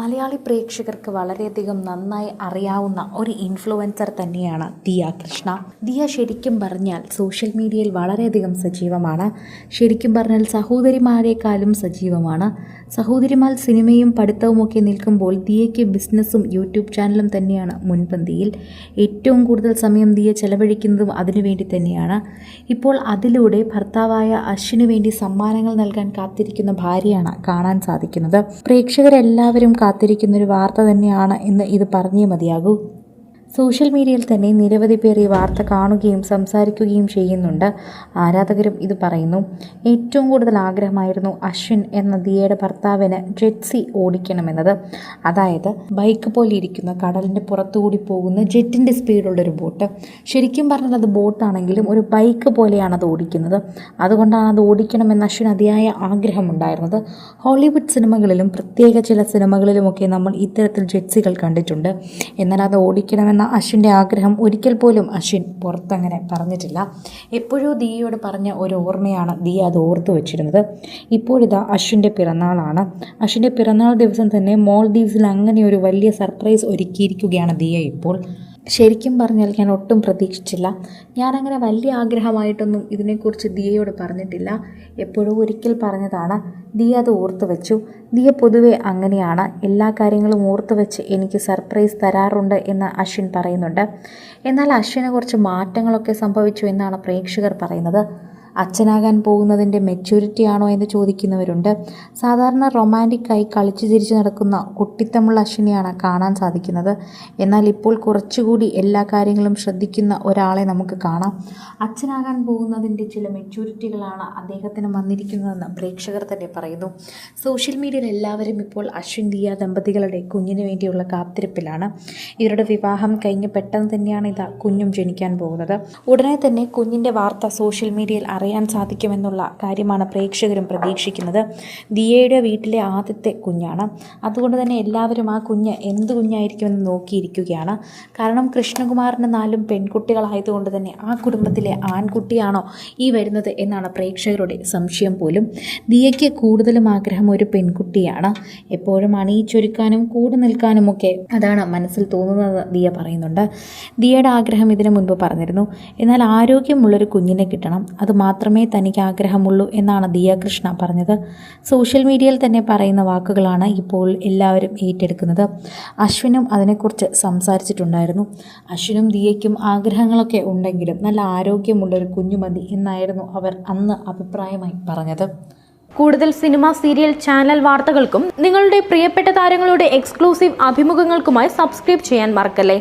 മലയാളി പ്രേക്ഷകർക്ക് വളരെയധികം നന്നായി അറിയാവുന്ന ഒരു ഇൻഫ്ലുവൻസർ തന്നെയാണ് ദിയ കൃഷ്ണ. ദിയ ശരിക്കും പറഞ്ഞാൽ സോഷ്യൽ മീഡിയയിൽ വളരെയധികം സജീവമാണ്. ശരിക്കും പറഞ്ഞാൽ സഹോദരിമാരെക്കാളും സജീവമാണ്. സഹോദരിമാർ സിനിമയും പഠിത്തവുമൊക്കെ നിൽക്കുമ്പോൾ ദിയയ്ക്ക് ബിസിനസ്സും യൂട്യൂബ് ചാനലും തന്നെയാണ് മുൻപന്തിയിൽ. ഏറ്റവും കൂടുതൽ സമയം ദിയ ചെലവഴിക്കുന്നതും അതിനുവേണ്ടി തന്നെയാണ്. ഇപ്പോൾ അതിലൂടെ ഭർത്താവായ അശ്വിന് വേണ്ടി സമ്മാനങ്ങൾ നൽകാൻ കാത്തിരിക്കുന്ന ഭാര്യയാണ് കാണാൻ സാധിക്കുന്നത്. പ്രേക്ഷകരെല്ലാവരും കാത്തിരിക്കുന്ന ഒരു വാർത്ത തന്നെയാണ് എന്ന് ഇത് പറഞ്ഞേ മതിയാകൂ. സോഷ്യൽ മീഡിയയിൽ തന്നെ നിരവധി പേർ ഈ വാർത്ത കാണുകയും സംസാരിക്കുകയും ചെയ്യുന്നുണ്ട്. ആരാധകരും ഇത് പറയുന്നു. ഏറ്റവും കൂടുതൽ ആഗ്രഹമായിരുന്നു അശ്വിൻ എന്ന ദിയയുടെ ഭർത്താവിന് ജെറ്റ്സി ഓടിക്കണമെന്നത്. അതായത് ബൈക്ക് പോലെ ഇരിക്കുന്ന കടലിന്റെ പുറത്തുകൂടി പോകുന്ന ജെറ്റിന്റെ സ്പീഡുള്ളൊരു ബോട്ട്. ശരിക്കും പറഞ്ഞാൽ അത് ബോട്ടാണെങ്കിലും ഒരു ബൈക്ക് പോലെയാണ് അത് ഓടിക്കുന്നത്. അതുകൊണ്ടാണ് അത് ഓടിക്കണമെന്ന് അശ്വിൻ അതിയായ ആഗ്രഹമുണ്ടായിരുന്നത്. ഹോളിവുഡ് സിനിമകളിലും പ്രത്യേക ചില സിനിമകളിലുമൊക്കെ നമ്മൾ ഇത്തരത്തിൽ ജെറ്റ്സികൾ കണ്ടിട്ടുണ്ട്. എന്നാൽ അത് ഓടിക്കണമെന്ന അശ്വിന്റെ ആഗ്രഹം ഒരിക്കൽ പോലും അശ്വിൻ പുറത്തങ്ങനെ പറഞ്ഞിട്ടില്ല. എപ്പോഴോ ദിയയോട് പറഞ്ഞ ഒരു ഓർമ്മയാണ് ദിയ അത് ഓർത്തു വെച്ചിരുന്നത്. ഇപ്പോഴിതാ അശ്വിന്റെ പിറന്നാളാണ്. അശ്വിന്റെ പിറന്നാൾ ദിവസം തന്നെ മോൾ ദീവ്സിൽ അങ്ങനെ ഒരു വലിയ സർപ്രൈസ് ഒരുക്കിയിരിക്കുകയാണ് ദിയ ഇപ്പോൾ. ശരിക്കും പറഞ്ഞാൽ ഞാൻ ഒട്ടും പ്രതീക്ഷിച്ചില്ല. ഞാനങ്ങനെ വലിയ ആഗ്രഹമായിട്ടൊന്നും ഇതിനെക്കുറിച്ച് ദിയയോട് പറഞ്ഞിട്ടില്ല. എപ്പോഴും ഒരിക്കൽ പറഞ്ഞതാണ് ദിയ അത് ഓർത്ത് വെച്ചു. ദിയ പൊതുവെ അങ്ങനെയാണ്. എല്ലാ കാര്യങ്ങളും ഓർത്ത് വെച്ച് എനിക്ക് സർപ്രൈസ് തരാറുണ്ട് എന്ന് അശ്വിൻ പറയുന്നുണ്ട്. എന്നാൽ അശ്വിനെ കുറച്ച് മാറ്റങ്ങളൊക്കെ സംഭവിച്ചു എന്നാണ് പ്രേക്ഷകർ പറയുന്നത്. അച്ഛനാകാൻ പോകുന്നതിന്റെ മെച്യൂരിറ്റി ആണോ എന്ന് ചോദിക്കുന്നവരുണ്ട്. സാധാരണ റൊമാന്റിക്കായി കളിച്ചു ചിരിച്ചു നടക്കുന്ന കുട്ടിത്തമുള്ള അശ്വിനിയാണ് കാണാൻ സാധിക്കുന്നത്. എന്നാൽ ഇപ്പോൾ കുറച്ചുകൂടി എല്ലാ കാര്യങ്ങളും ശ്രദ്ധിക്കുന്ന ഒരാളെ നമുക്ക് കാണാം. അച്ഛനാകാൻ പോകുന്നതിന്റെ ചില മെച്യൂരിറ്റികളാണ് അദ്ദേഹത്തിന് വന്നിരിക്കുന്നതെന്ന് പ്രേക്ഷകർ തന്നെ പറയുന്നു. സോഷ്യൽ മീഡിയയിൽ എല്ലാവരും ഇപ്പോൾ അശ്വിൻ ദിയ ദമ്പതികളുടെ കുഞ്ഞിന് വേണ്ടിയുള്ള കാത്തിരിപ്പിലാണ്. ഇവരുടെ വിവാഹം കഴിഞ്ഞ് പെട്ടെന്ന് തന്നെയാണ് ഇതാ കുഞ്ഞും ജനിക്കാൻ പോകുന്നത്. ഉടനെ തന്നെ കുഞ്ഞിന്റെ വാർത്ത സോഷ്യൽ മീഡിയയിൽ അറിയാൻ സാധിക്കുമെന്നുള്ള കാര്യമാണ് പ്രേക്ഷകരും പ്രതീക്ഷിക്കുന്നത്. ദിയയുടെ വീട്ടിലെ ആദ്യത്തെ കുഞ്ഞാണ്. അതുകൊണ്ട് തന്നെ എല്ലാവരും ആ കുഞ്ഞ് എന്ത് കുഞ്ഞായിരിക്കുമെന്ന് നോക്കിയിരിക്കുകയാണ്. കാരണം കൃഷ്ണകുമാറിന് നാലും പെൺകുട്ടികളായതുകൊണ്ട് തന്നെ ആ കുടുംബത്തിലെ ആൺകുട്ടിയാണോ ഈ വരുന്നത് എന്നാണ് പ്രേക്ഷകരുടെ സംശയം പോലും. ദിയയ്ക്ക് കൂടുതലും ആഗ്രഹം ഒരു പെൺകുട്ടിയാണ്. എപ്പോഴും അണിയിച്ചൊരുക്കാനും കൂടെ നിൽക്കാനുമൊക്കെ അതാണ് മനസ്സിൽ തോന്നുന്നത് ദിയ പറയുന്നുണ്ട്. ദിയയുടെ ആഗ്രഹം ഇതിനു മുൻപ് പറഞ്ഞിരുന്നു. എന്നാൽ ആരോഗ്യമുള്ളൊരു കുഞ്ഞിനെ കിട്ടണം. അത് മാത്രമേ തനിക്ക് ആഗ്രഹമുള്ളൂ എന്നാണ് ദിയ കൃഷ്ണ പറഞ്ഞത്. സോഷ്യൽ മീഡിയയിൽ തന്നെ പറയുന്ന വാക്കുകളാണ് ഇപ്പോൾ എല്ലാവരും ഏറ്റെടുക്കുന്നത്. അശ്വിനും അതിനെക്കുറിച്ച് സംസാരിച്ചിട്ടുണ്ടായിരുന്നു. അശ്വിനും ദിയയ്ക്കും ആഗ്രഹങ്ങളൊക്കെ ഉണ്ടെങ്കിലും നല്ല ആരോഗ്യമുള്ളൊരു കുഞ്ഞുമതി എന്നായിരുന്നു അവർ അന്ന് അഭിപ്രായമായി പറഞ്ഞത്. കൂടുതൽ സിനിമ സീരിയൽ ചാനൽ വാർത്തകൾക്കും നിങ്ങളുടെ പ്രിയപ്പെട്ട താരങ്ങളുടെ എക്സ്ക്ലൂസീവ് അഭിമുഖങ്ങൾക്കുമായി സബ്സ്ക്രൈബ് ചെയ്യാൻ മറക്കല്ലേ?